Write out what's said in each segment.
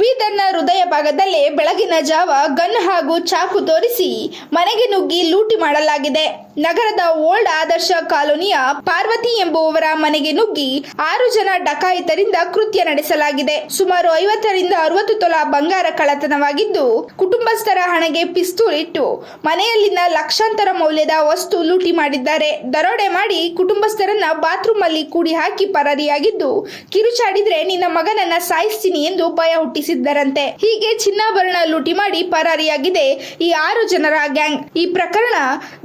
ಬೀದರ್ನ ಹೃದಯ ಭಾಗದಲ್ಲೇ ಬೆಳಗಿನ ಜಾವ ಗನ್ ಹಾಗೂ ಚಾಕು ತೋರಿಸಿ ಮನೆಗೆ ನುಗ್ಗಿ ಲೂಟಿ ಮಾಡಲಾಗಿದೆ. ನಗರದ ಓಲ್ಡ್ ಆದರ್ಶ ಕಾಲೋನಿಯ ಪಾರ್ವತಿ ಎಂಬುವವರ ಮನೆಗೆ ನುಗ್ಗಿ ಆರು ಜನ ಡಕಾಯಿತರಿಂದ ಕೃತ್ಯ ನಡೆಸಲಾಗಿದೆ. ಸುಮಾರು ಐವತ್ತರಿಂದ ಅರವತ್ತು ತೊಲಾ ಬಂಗಾರ ಕಳ್ಳತನವಾಗಿದ್ದು, ಕುಟುಂಬಸ್ಥರ ಹಣೆಗೆ ಪಿಸ್ತೂಲ್ ಇಟ್ಟು ಮನೆಯಲ್ಲಿನ ಲಕ್ಷಾಂತರ ಮೌಲ್ಯದ ವಸ್ತು ಲೂಟಿ ಮಾಡಿದ್ದಾರೆ. ದರೋಡೆ ಮಾಡಿ ಕುಟುಂಬಸ್ಥರನ್ನ ಬಾತ್ರೂಮ್ ಅಲ್ಲಿ ಕೂಡಿ ಹಾಕಿ ಪರಾರಿಯಾಗಿದ್ದು ಕಿರುಚಾಡಿದ್ರೆ ನಿನ್ನ ಮಗನನ್ನ ಸಾಯಿಸ್ತೀನಿ ಎಂದು ಭಯ ಹುಟ್ಟಿಸಿದ್ದರಂತೆ ಹೀಗೆ ಚಿನ್ನಾಭರಣ ಲೂಟಿ ಮಾಡಿ ಪರಾರಿಯಾಗಿದೆ ಈ ಆರು ಜನರ ಗ್ಯಾಂಗ್. ಈ ಪ್ರಕರಣ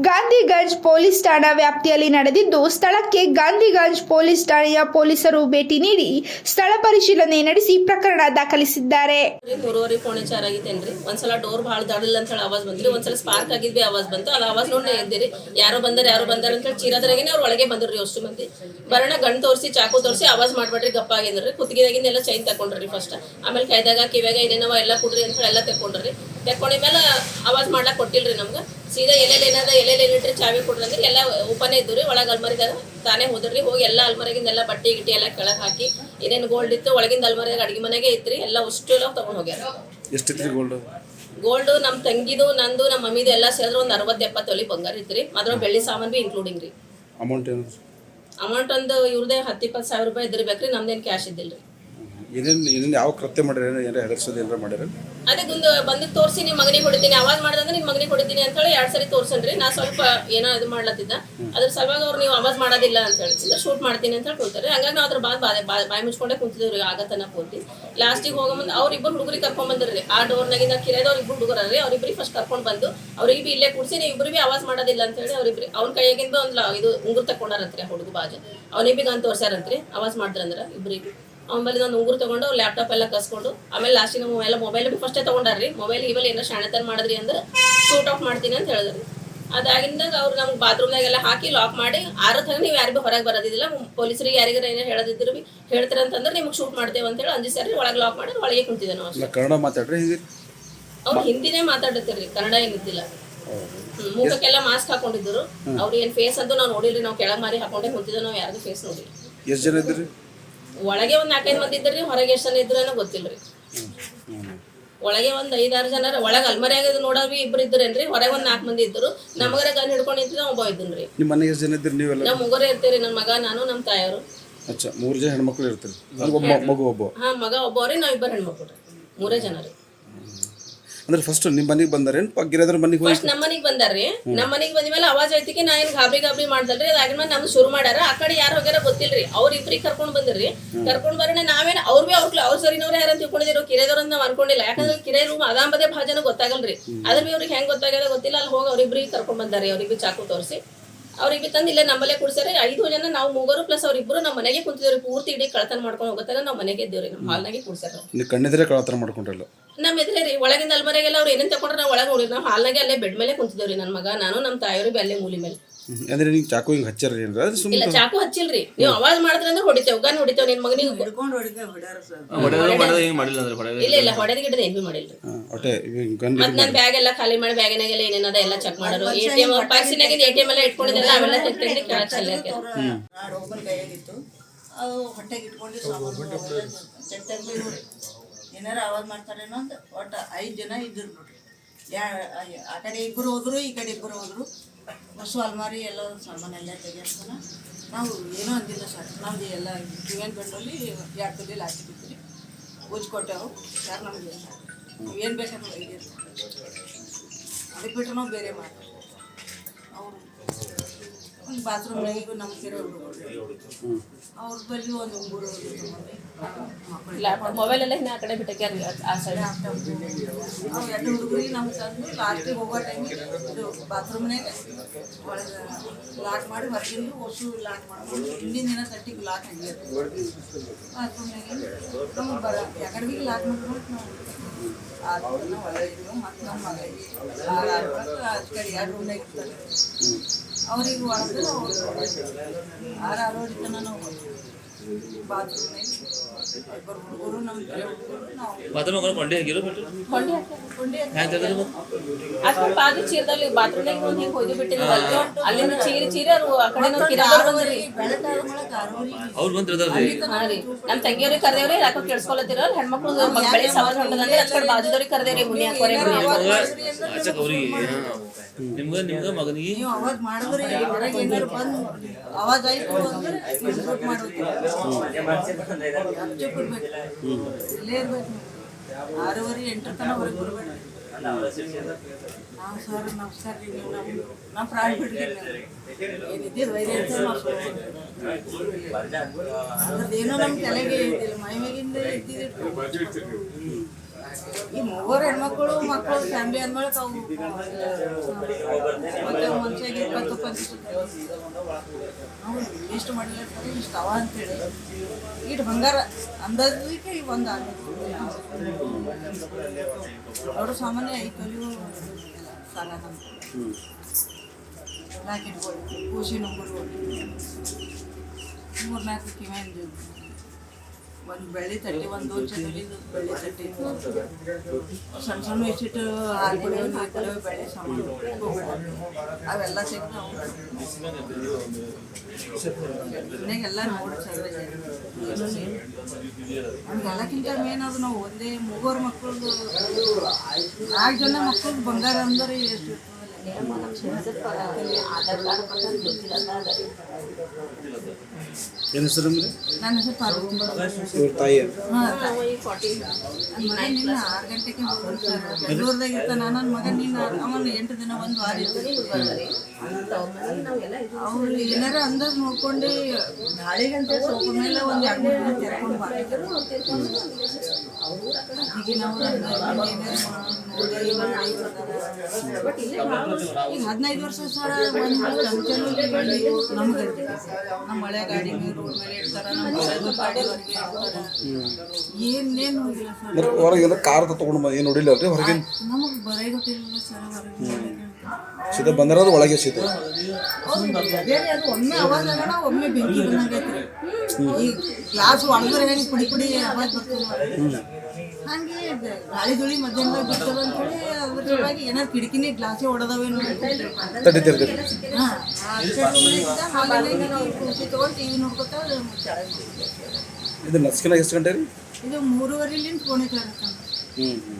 ಗಾಂಧಿಗಂಜ್ ಪೊಲೀಸ್ ಠಾಣಾ ವ್ಯಾಪ್ತಿಯಲ್ಲಿ ನಡೆದಿದ್ದು, ಸ್ಥಳಕ್ಕೆ ಗಾಂಧಿಗಂಜ್ ಪೊಲೀಸ್ ಠಾಣೆಯ ಪೊಲೀಸರು ಭೇಟಿ ನೀಡಿ ಸ್ಥಳ ಪರಿಶೀಲನೆ ನಡೆಸಿ ಪ್ರಕರಣ ದಾಖಲಿಸಿದ್ದಾರೆ. ರೀ ಮೂರುವರೆ ಪೌಣೆ ಚಾರ್ ಆಗೈತೇನ್ರಿ ಒಂದ್ಸಲ ಡೋರ್ ಭಾಳ ದಾಡಿಲ್ಲ ಅಂತ ಆವಾಜ್ ಬಂದ್ರಿ ಒಂದ್ಸಲ ಸ್ಪಾರ್ಕ್ ಆಗಿದ್ವಿ ಆವಾಜ್ ಬಂತು. ಅದು ಆವಾಜ್ ನೋಡಿ ಎದ್ದಿರಿ ಯಾರೋ ಬಂದಾರ ಯಾರೋ ಬಂದಾರ ಅಂತ ಹೇಳಿ ಚೀರದ್ರಾಗೇನೆ ಅವ್ರ ಒಳಗೆ ಬಂದ್ರಿ ಅಷ್ಟು ಮಂದಿ. ಬರೋಣ ಗಣ್ ತೋರಿಸಿ, ಚಾಕು ತೋರಿಸಿ ಆವಾಜ್ ಮಾಡ್ಬೇಡ್ರಿ, ಗಪ್ಪ ಆಗಿದ್ರಿ. ಕುತ್ತಿಗೆದಾಗಿಂದ ಎಲ್ಲ ಚೈನ್ ತಗೊಂಡ್ರಿ ಫಸ್ಟ್ ಆಮೇಲೆ ಕೈದಾಗ ಕಿವ್ಯಾಗ ಏನೇನವ ಎಲ್ಲ ಕುಡ್ರಿ ಅಂತ ಹೇಳಿ ಎಲ್ಲ ತೆಕ್ಕೊಂಡ್ರಿ ತೆಕ್ಕೊಂಡಿದ ಮೇಲೆ ಆವಾಜ್ ಮಾಡ್ಲಾಕ್ ಕೊಟ್ಟಿಲ್ರಿ ನಮ್ಗೆ. ಸೀದಾ ಎಲ್ಲೆಲ್ಲಿ ಏನದ ಎಲ್ಲೆಲ್ಲಿ ಏನಿಟ್ರಿ ಚಾವಿ ಕೊಡ್ರಿ ಅಂದ್ರೆ ಎಲ್ಲ ಓಪನ್ ಇದ್ದು ರೀ ಒಳಗೆ ಅಲ್ಮರಿದಾಗ ತಾನೇ ಹೋದ್ರಿ. ಹೋಗಿ ಎಲ್ಲ ಅಲ್ಮರಿಗಿಂದ ಎಲ್ಲ ಬಟ್ಟೆ ಗಿಟ್ಟಿ ಎಲ್ಲ ಕೆಳಗೆ ಹಾಕಿ ಏನೇನು ಗೋಲ್ಡ್ ಇತ್ತು ಒಳಗಿಂದ ಅಲ್ಮರಿಯಾಗ ಅಡಿಗೆ ಮನೆಗೆ ಇತ್ರಿ ಎಲ್ಲ ಅಷ್ಟು ಎಲ್ಲ ತಗೊಂಡ್ ಹೋಗ್ಯಾರ. ಎಷ್ಟಿತ್ರಿ ಗೋಲ್ಡ್ ಗೋಲ್ಡ್ ನಮ್ ತಂಗಿದು ನಂದು ನಮ್ಮ ಮಮ್ಮಿದು ಎಲ್ಲ ಸೇರಿದ್ರೆ ಒಂದು ಅರವತ್ತು ಎಪ್ಪತ್ತು ತೊಲಿ ಬಂಗಾರ ಇತ್ರಿ. ಅದ್ರ ಬೆಳ್ಳಿ ಸಾಮಾನು ಬಿ ಇನ್ಕ್ಲೂಡಿಂಗ್ ರೀ. ಅಮೌಂಟ್ ಅಮೌಂಟ್ ಒಂದು ಇವ್ರದೇ ಹತ್ತು ಇಪ್ಪತ್ತು ಸಾವಿರ ರೂಪಾಯಿ ಇದ್ದಿರ್ಬೇಕ್ರಿ ನಮ್ದೇನು ಕ್ಯಾಶ್ ಇದ್ದಿಲ್ರಿ. ಏನೇನು ಏನೇನು ಯಾವ ಕೃತ್ಯ ಮಾಡ್ಯಾರ ಏನಾರ ಹೆದರ್ಸೋದು ಏನಾರ ಮಾಡ್ಯಾರ ಅದೇ ಒಂದು ಬಂದು ತೋರಿಸಿ ನಿಮ್ಮ ಮಗನಿಗೆ ಹೊಡಿತೀನಿ ಆವಾಜ್ ಮಾಡ್ದಂದ್ರೆ ನಿಮ್ಮ ಮಗನಿಗೆ ಹೊಡಿತೀನಿ ಅಂತ ಹೇಳಿ ಎರಡ್ ಸರಿ ತೋರ್ಸನ್ರಿ. ನಾ ಸ್ವಲ್ಪ ಏನೋ ಇದು ಮಾಡ್ಲತ್ತಿದ್ದ. ಅದ್ರ ಸಲುವಾಗಿ ಅವ್ರು ನೀವು ಆವಾಜ್ ಮಾಡೋದಿಲ್ಲ ಅಂತ ಹೇಳಿ. ಶೂಟ್ ಮಾಡ್ತೀನಿ ಅಂತ ಹೇಳಿ ಕೊಡ್ತಾರೆ ಹಂಗಾಗಿ ನಾವು ಅದ್ರ ಬಾದ್ ಬಾಯ್ ಬಾಯಿ ಮುಚ್ಕೊಂಡೆ ಕುಂತಿದ್ವಿ ಆಗತನ ಪೂರ್ತಿ. ಲಾಸ್ಟಿಗೆ ಹೋಗೋ ಮುಂದೆ ಅವ್ರಿಬ್ಬರು ಹುಡುಗರಿಗೆ ಕರ್ಕೊಂಡ್ ಬಂದ್ರಿ ಆ ಡೋರ್ನಾಗಿಂದ ಕಿರಿಯದವ್ರು ಇಬ್ರು ರೀ. ಅವ್ರಿಬ್ರಿಗೆ ಫಸ್ಟ್ ಕರ್ಕೊಂಡ್ ಬಂದು ಅವ್ರಿಗೆ ಬಿ ಇಲ್ಲೇ ಕೂಡ್ಸಿ ನೀವು ಇಬ್ರು ಬಿ ಆವಾಜ್ ಮಾಡೋದಿಲ್ಲ ಅಂತ ಹೇಳಿ ಅವ್ರಿಬ್ರಿ ಅವ್ನ ಕೈಯಾಗಿಂದ ಒಂದು ಇದು ಉಂಗುರ್ ತಕೊಂಡಾರಂತ್ರಿ ಹುಡುಗ ಬಾಜು. ಅವ್ನಿಬ್ಬಿಗೆ ಅಂತ ತೋರ್ಸ್ಯಾರಂತ್ರಿ. ಆವಾಜ್ ಮಾಡಿದ್ರಂದ್ರ ಇಬ್ರಿಗೆ. ಆಮೇಲೆ ಒಂದು ಉಂಗುರು ತಗೊಂಡು ಲ್ಯಾಪ್ಟಾಪ್ ಎಲ್ಲ ಕಸ್ಕೊಂಡು ಆಮೇಲೆ ಲಾಸ್ಟಿಗೆ ಮೊಬೈಲ್ ಎಲ್ಲ ಮೊಬೈಲ್ ಬಿ ಫಸ್ಟೇ ತೊಗೊಂಡಾರ್ರಿ ಮೊಬೈಲ್ ಇವೆಲ್ಲ ಏನೋ ಶಾಣೆತನ ಮಾಡಿದ್ರಿ ಅಂದ್ರೆ ಶೂಟ್ ಆಫ್ ಮಾಡ್ತೀನಿ ಅಂತ ಹೇಳಿದ್ರಿ. ಅದಾಗಿಂದಾಗ ಅವ್ರು ನಮ್ಗೆ ಬಾತ್ರೂಮ್ನಾಗೆಲ್ಲ ಹಾಕಿ ಲಾಕ್ ಮಾಡಿ ಆರತ್ತಾಗ ನೀವು ಯಾರಿಗೂ ಹೊರಗೆ ಬರೋದಿಲ್ಲ ಪೊಲೀಸರಿಗೆ ಯಾರಿಗಾರ ಏನೋ ಹೇಳದಿದ್ರು ಬಿ ಹೇಳ್ತಾರೆ ಅಂತಂದ್ರೆ ನಿಮ್ಗೆ ಶೂಟ್ ಮಾಡ್ತೇವೆ ಅಂತೇಳಿ ಅಂಜಿ ಸರಿ ಒಳಗೆ ಲಾಕ್ ಮಾಡಿ ಒಳಗೆ ಕುಂತಿದ್ದೆ ನಾವು ಕನ್ನಡ ಮಾತಾಡ್ರಿ ಅವ್ರು ಹಿಂದಿನೇ ಮಾತಾಡತ್ತಿರ್ರಿ ಕನ್ನಡ ಏನಿದ್ದಿಲ್ಲ. ಮುಖಕ್ಕೆಲ್ಲ ಮಾಸ್ಕ್ ಹಾಕೊಂಡಿದ್ರು ಅವ್ರು ಏನ್ ಫೇಸ್ ಅಂತ ನಾವು ನೋಡಿಲ್ರಿ ನಾವು ಕೆಳಗೆ ಮಾರಿ ಹಾಕೊಂಡೇ ಕುಂತಿದ್ದೆ ನಾವು ಯಾರಿಗೂ ಫೇಸ್ ನೋಡಿಲ್ಲ. ಎಷ್ಟು ಜನ ಇದ್ರಿ ಒಳಗೆ ಒಂದ್ ನಾಲ್ಕೈದು ಮಂದಿ ಇದ್ರಿ ಹೊರಗೆ ಎಷ್ಟು ಜನ ಇದ್ರು ಅನ್ನೋ ಗೊತ್ತಿಲ್ರಿ. ಒಳಗೆ ಒಂದ್ ಐದಾರು ಜನ ಒಳಗೆ ಅಲ್ಮರಿಯಾಗ ನೋಡವಿ ಇಬ್ರು ಇದ್ರೇನ್ರಿ ಹೊರಗೆ ಒಂದ್ ನಾಲ್ಕು ಮಂದಿ ಇದ್ರು ನಮಗರ ಗನ್ ಹಿಡ್ಕೊಂಡು ನಿಂತಿದ್ದ ಒಬ್ಬ ಇದ್ರಿ ನಿಮ್ಮ ಮನೆಗೆ ಎಷ್ಟು ಜನ ಇದ್ರಿ ನೀವೆಲ್ಲ? ನಮ್ಮ ಮುಗರೇ ಇರ್ತೀರಿ ನನ್ನ ಮಗ ನಾನು ನಮ್ಮ ತಾಯವರು. ಅಚ್ಚಾ ಮೂರು ಜನ ಹೆಣ್ಮಕ್ಳು ಇರ್ತೀರಿ. ಒಬ್ಬ ಮಗು ಒಬ್ಬ. ಹಾ ಮಗ ಒಬ್ಬವ್ರಿ ನಾವ್ ಇಬ್ಬರು ಹೆಣ್ಮಕ್ಳು ರೀ. ಮೂರೇ ಜನ ರೀ. ಅಂದ್ರೆ ಫಸ್ಟ್ ನಿಮ್ಮ ಮನೆಗೆ ಬಂದಾರೇನು? ಗಿರದ್ರ ಮನೆಗೆ ಹೋಗಿ ಫಸ್ಟ್ ನಮ್ಮ ಮನೆಗೆ ಬಂದಾರ್ರಿ. ನಮ್ಮ ಮನೆಗೆ ಬಂದ ಮೇಲೆ ಅವಾಜ್ ಐತಿಕೆ ನಾ ಏನ್ ಗಾಬರಿ ಗಾಬರಿ ಮಾಡ್ದಲ್ರಿ ಅದಾಗಿನ ಮೇಲೆ ನಮ್ಗೆ ಶುರು ಮಾಡ್ಯಾರ. ಆ ಕಡೆ ಯಾರು ಹೋಗ್ಯಾರ ಗೊತ್ತಿಲ್ರಿ. ಅವ್ರ ಇಬ್ರಿಗೆ ಕರ್ಕೊಂಡ್ ಬಂದಿರ್ರಿ. ಕರ್ಕೊಂಡ್ ಬರೋಣ ನಾವೇನ್ ಅವ್ರ ಬಿ ಅವ್ರ ಅವ್ರ ಸರಿನವ್ರು ಯಾರಂತ ತಿಳ್ಕೊಂಡಿದ್ರು ಕಿರೇದವ್ರ ಅಂತ ಅನ್ಕೊಂಡಿಲ್ಲ. ಯಾಕಂದ್ರೆ ಕಿರೇ ರೂಮ್ ಅದಾಂಬದೇ ಭಾಜನ ಗೊತ್ತಾಗಲ್ರಿ. ಅದ್ರ ಬಿ ಅವ್ರಿಗೆ ಹೆಂಗ್ ಗೊತ್ತಾಗ್ಯದ ಗೊತ್ತಿಲ್ಲ. ಅಲ್ಲಿ ಹೋಗಿ ಅವ್ರಿಬ್ರಿಗೆ ಕರ್ಕೊಂಡ್ ಬಂದಾರಿ ಅವ್ರಿಗೆ ಚಾಕು ತೋರಿಸಿ. ಅವ್ರಿಗೆ ತಂದು ಇಲ್ಲೇ ನಮ್ಮಲ್ಲೇ ಕುಡ್ಸಾರೆ ಐದು ಜನ ನಾವು ಮೂಗರು ಪ್ಲಸ್ ಅವ್ರಿಬ್ರು ನಮ್ಮ ಮನೆಗೆ ಕುಂತಿದ್ರಿ ಪೂರ್ತಿ ಇಡೀ ಕಳತನ ಮಾಡ್ಕೊಂಡು ಹೋಗತ್ತಾರ ನಾವು ಮನೆಗೆ ಇದ್ದೇವ್ರಿ. ನಮ್ಮ ಹಾಲ್ನಾಗೆ ಕುಡ್ಸ್ಯಾರ ನೀವು ಕಣ್ಣಿದ್ರೆ ಕಳತನ ಮಾಡ್ಕೊಂಡ್ರಲ್ಲ. ನಮ್ಮ ಎದುರೇ ರೀ ಒಳಗಿಂದ ಅಲ್ಮರೆಗೆಲ್ಲ ಅವ್ರು ಏನೇನು ತಗೊಂಡ್ರೆ ನಾವು ಒಳಗೆ ನೋಡಿ ನಾವು ಹಾಲ್ನಾಗೆ ಅಲ್ಲೇ ಬೆಡ್ ಮೇಲೆ ಕುಂತಿದ್ದೇವ್ರಿ. ನನ್ನ ಮಗ ನಾನು ನಮ್ಮ ತಾಯಿಯವರು ಬಿ ಅಲ್ಲೇ ಮೂಲಿ ಮೇಲೆ. ಅಂದ್ರೆ ನೀವು ಚಾಕು ಹಿಂಗೆ ಹಚ್ಚಾರ ಏನ್ರ? ಅದು ಸುಮ್ಮನೆ ಇಲ್ಲ ಚಾಕು ಹಚ್ಚಿಲ್ರಿ. ನೀವು ಅವಾಜ್ ಮಾಡಿದ್ರೆ ಅಂದ್ರೆ ಹೊಡಿತೇವ್. ಗನ್ ಹೊಡಿತೇವ್ ನಿನ್ ಮಗನಿಗೆ. ಮಾಡಿಲ್ಲ ಅಂದ್ರೆ ಹೊಡೆದ್ರೆ ಇಲ್ಲ ಇಲ್ಲ ಹೊಡೆದ ಗಿಡದ ಏನ್ ಬಿ ಮಾಡಿಲ್ರಿ. ಒಟ್ಟೆ ಗನ್ ಮತ್ ನನ್ ಬ್ಯಾಗ್ ಎಲ್ಲ ಖಾಲಿ ಮಾಡಿ ಬ್ಯಾಗಿನಾಗೆಲ್ಲ ಏನೇನದ ಎಲ್ಲ ಚೆಕ್ ಮಾಡೋರು. A T M A T M ಎಲ್ಲ ಇಟ್ಕೊಂಡಿದ್ದೆಲ್ಲ ಅವೆಲ್ಲ ತೆಗ್ದು ಕೆಳಗ್ ಕೈಯಾಗಿತ್ತು. ಹೊಟ್ಟೆಗೆ ಇಟ್ಕೊಂಡು ಸಾಮಾನು ಏನಾರ ಅವಾಗ ಮಾಡ್ತಾರೇನೋ ಅಂತ. ಒಟ್ಟು ಐದು ಜನ ಇದ್ರು ನೋಡ್ರಿ ಯಾ ಆ ಕಡೆ ಇಬ್ಬರು ಹೋದ್ರು ಈ ಕಡೆ ಇಬ್ಬರು ಹೋದ್ರು. ಹೊಸ ಅಲ್ಮಾರಿ ಎಲ್ಲ ಸಾಮಾನೆಲ್ಲ ತೆಗಿಯೋಣ ನಾವು ಏನೂ ಅಂದಿಲ್ಲ ಸರ್ ನಮ್ದು ಎಲ್ಲ ಕಿವಿಯನ್ ಬೆಂಡಲ್ಲಿ ಎರಡು ತುಲಿ ಲಾಸ್ಟ್ ಬಿತ್ತು ಕೊಟ್ಟೆವು ಯಾರು ನಮಗೆ ಏನು ಬೇಕಂತ ಅದಕ್ಕೆ ಬಿಟ್ಟರೆ ನಾವು ಬೇರೆ ಮಾಡ್ತೀವಿ. ಅವರು. ಒಂದು ಬಾತ್ರೂಮ್ನಾಗ ನಮ್ಗೆ ಹುಡುಗರು ಅವ್ರ ಬಳಿ ಒಂದು ಉಂಗುರು ಲ್ಯಾಪ್ಟಾಪ್ ಮೊಬೈಲ್ ಎಲ್ಲ ಇನ್ನ ಆ ಕಡೆ ಬಿಟ್ಟಕ್ಯಾರ ಆ ಸೈಡ್ ಅವು ಎರಡು ಹುಡುಗರಿಗೆ ನಮ್ಗೆ ತಂದು ಲಾಸ್ಟಿಗೆ ಹೋಗೋ ಟೈಮಿಗೆ ಇದು ಬಾತ್ರೂಮ್ನಾಗ ಒಳಗೆ ಲಾಕ್ ಮಾಡಿ ಹೊರಗಿಂದು ಹೊಸು ಲಾಕ್ ಮಾಡ್ಬೋದು ಹಿಂದಿನ ದಿನ ತಟ್ಟಿಗೆ ಲಾಕ್ ಹಂಗೆ ಬಾತ್ರೂಮ್ನಾಗ ನಮ್ಗೆ ಬರ ಯಾಕಡೆ ಬಿ ಲಾಕ್ ಮಾಡ್ಕೊಂಡು ನಾವು ಆರು ಒಳಗೆ ಮತ್ತು ನಮ್ಮ ಮಗಳಿಗೆ ಆರು ಆರು ಒಳಗೆ ಕಡೆ ಎರಡು ರೂಮ್ನಾಗ ಇರ್ತಾರೆ ಅವ್ರಿಗೆ ಒಳಗೆ ಆರು ಆರು ತನಕ ನಾವು ಬಾತ್ರೂಮ್ನಾಗ ಬಾತ್ರೂಮ್ ಹೋಗೋಣ ಕೊಂಡಿ ಹಾಕಿರೋ ಬಿಟ್ಟು ಕೊಂಡಿ ಹ್ಯಾಂಗ ತೆಗೆದ್ರೆ ಬಾಜು ಚೀರದಲ್ಲಿ ಬಾತ್ರೂಮ್ನಾಗ ಒಂದು ಹಿಂಗೆ ಬಿಟ್ಟಿದ್ರಲ್ಲ ಅಲ್ಲಿಂದ ಚೀರಿ ಚೀರಿ ಅವ್ರು ಆ ಕಡೆ ಕಿರಾದವ್ರು ಬಂದ್ರಿ ಬೆಳಗಾದ ಮೂಲಕ ಆರೂವರೆ ಅವ್ರು ಬಂದಿರ್ತಾರ್ರಿ ಹಾ ರೀ ನಮ್ ತಂಗಿಯವ್ರಿಗೆ ಕರ್ದೇವ್ರಿ ಯಾಕೋ ಕೇಳಿಸ್ಕೊಳತ್ತಿರ ಹೆಣ್ಮಕ್ಳು ಬೆಳೆ ಹೊಂಟದಂದ್ರೆ ಕಡೆ ಬಾಜುದವ್ರಿಗೆ ಕರ್ದೇವ್ರಿ ಮುನಿ ಹಾಕೋರೆ ಅವ್ರಿಗೆ ನಿಮ್ಗ ನಿಮ್ಗ ಮಗನಿಗೆ? ನೀವು ಅವಾಜ್ ಮಾಡಿದ್ರಿ ಹೊರಗೆ ಏನಾರು ಬಂದು ಅವಾಜ್ ಆಯ್ತು ಅಂದ್ರೆ ಎಂಟರ ನಾವು ಸರ್ ನೀವು ನಮ್ಮ ತಲೆಗೆ ಮೈ ಈ ಮೂವರು ಹೆಣ್ಮಕ್ಳು ಮಕ್ಕಳು ಫ್ಯಾಮಿಲಿ ಅಂದ್ಮೇಲೆ ತಾವು ಮನ್ಸಿಗೆ ಇಪ್ಪತ್ತು ನಾವು ಇಷ್ಟು ಮಾಡಿಲ್ಲ ಇಷ್ಟು ಅವ ಅಂತೇಳಿ. ಇಟ್ಟು ಬಂಗಾರ. ಅಂದಾಜಿಗೆ ಒಂದು ಅವರು ಸಾಮಾನ್ಯ ಐದು ತೊಲಿಗೂ ಸಾಲ ನಮ್ಗೆ ಲಾಕೆಟ್ಗಳು ಕೂಸಿ ನಂಬರ್ಗಳು ಮೂರು ನಾಲ್ಕು ಕಿವಿಂದು ಒಂದು ಬೆಳ್ಳಿ ತಟ್ಟಿ, ಒಂದು ದೋಚ ತೊಲಿದು ಬೆಳ್ಳಿ ತಟ್ಟಿ. ಸಣ್ಣ ಸಣ್ಣ ಇಷ್ಟಿಟ್ಟು ಹಾಲು ಕೊಡೋ ಕುಡಿಯೋ ಬೆಳೆ ಸಾಮಾನು ಅವೆಲ್ಲ ಸಿಗ್ತಾವೆ ಮನೆಗೆಲ್ಲ ನೋಡಿ ಸರ್ ನಮ್ಗೆ ಎಲ್ಲಕ್ಕಿಂತ ಮೇನ್ ಅದು ನಾವು ಒಂದೇ ಮೂವರು ಮಕ್ಕಳದು ನಾಲ್ಕು ಜನ ಮಕ್ಕಳದು ಬಂಗಾರ ಅಂದ್ರೆ ಎಷ್ಟು ಏನು ಹೆಸರು ನಿಮ್ದು? ನನ್ನ ಹೆಸರು ಪಾರ್ವತಿ ಇವ್ರ ತಾಯಿ ಹಾಂ ನನ್ನ ಮಗ ನಿನ್ನ ಆರು ಗಂಟೆಗೆ ಹೋಗ್ಬಿಟ್ಟು ಬೆಂಗಳೂರ್ದಾಗ ಇರ್ತಾನ ನನ್ನ ಮಗ ನೀನು ಅವನು ಎಂಟು ದಿನ ಒಂದು ವಾರ ಅವ್ರು ಏನಾರ ಅಂದಾಜ್ ನೋಡ್ಕೊಂಡು ಗಾಳಿಗಂತ ಸ್ವಲ್ಪ ಮೇಲೆ ಒಂದು ಎರಡು ಮೂರು ದಿನ ತೆರ್ಕೊಂಡು ಈಗ ನಾವು ಹದಿನೈದು ವರ್ಷ ಸರ ಒಂದು ನಮ್ಗೆ ನಮ್ಮ ಮಳೆ ಗಾಡಿ ರೋಡ್ ಮೇಲೆ ಇಡ್ತಾರ ಏನೇನು ಹೋಗಿಲ್ಲ ಸರ್. ಅಂದ್ರೆ ಹೊರಗೆ ಎಲ್ಲ ಕಾರ್ ತೊಗೊಂಡು ಬಂದು ಏನು ನೋಡಿಲ್ಲ ರೀ ಹೊರಗಿನ? ನಮಗೆ ಬರೇ ಗೊತ್ತಿಲ್ಲ ಸರ್ ಹೊರಗೆ ಸೀದಾ ಬಂದಿರೋದು ಒಳಗೆ ಸೀದಾ? ಹೌದು, ಬೇರೆ ಅದು ಒಮ್ಮೆ ಅವಾಜ್ ಆಗೋಣ ಒಮ್ಮೆ ಬೆಂಕಿ ಬಂದಂಗೈತ್ರಿ ಈ ಗ್ಲಾಸ್ ಒಳಗಡೆ ಹೆಂಗೆ ಪುಡಿ ಪುಡಿ ಅವಾಜ್ ಬರ್ತದೆ ಹಂಗೆ ಇದು ಗಾಳಿ ಧೂಳಿ ಮಧ್ಯಾಹ್ನದಾಗ ಬಿಡ್ತದ ಅಂತೇಳಿ ಅದ್ರ ಸಲುವಾಗಿ ಏನಾರು ಕಿಟಕಿನೇ ಗ್ಲಾಸೇ ತಡಿ ತಡಿ ಹಾಂ ಹಾಲಿನಾಗ ಕುರ್ಚಿ ತೊಗೊಂಡು ಟಿ ವಿ ನೋಡ್ಕೊತಾ ಇದು ನಸ್ಕಿನಾಗ ಎಷ್ಟು ಗಂಟೆ ರೀ? ಇದು ಮೂರುವರೆಲಿಂದ ಫೋನ್ ಹ್ಞೂ ಹ್ಞೂ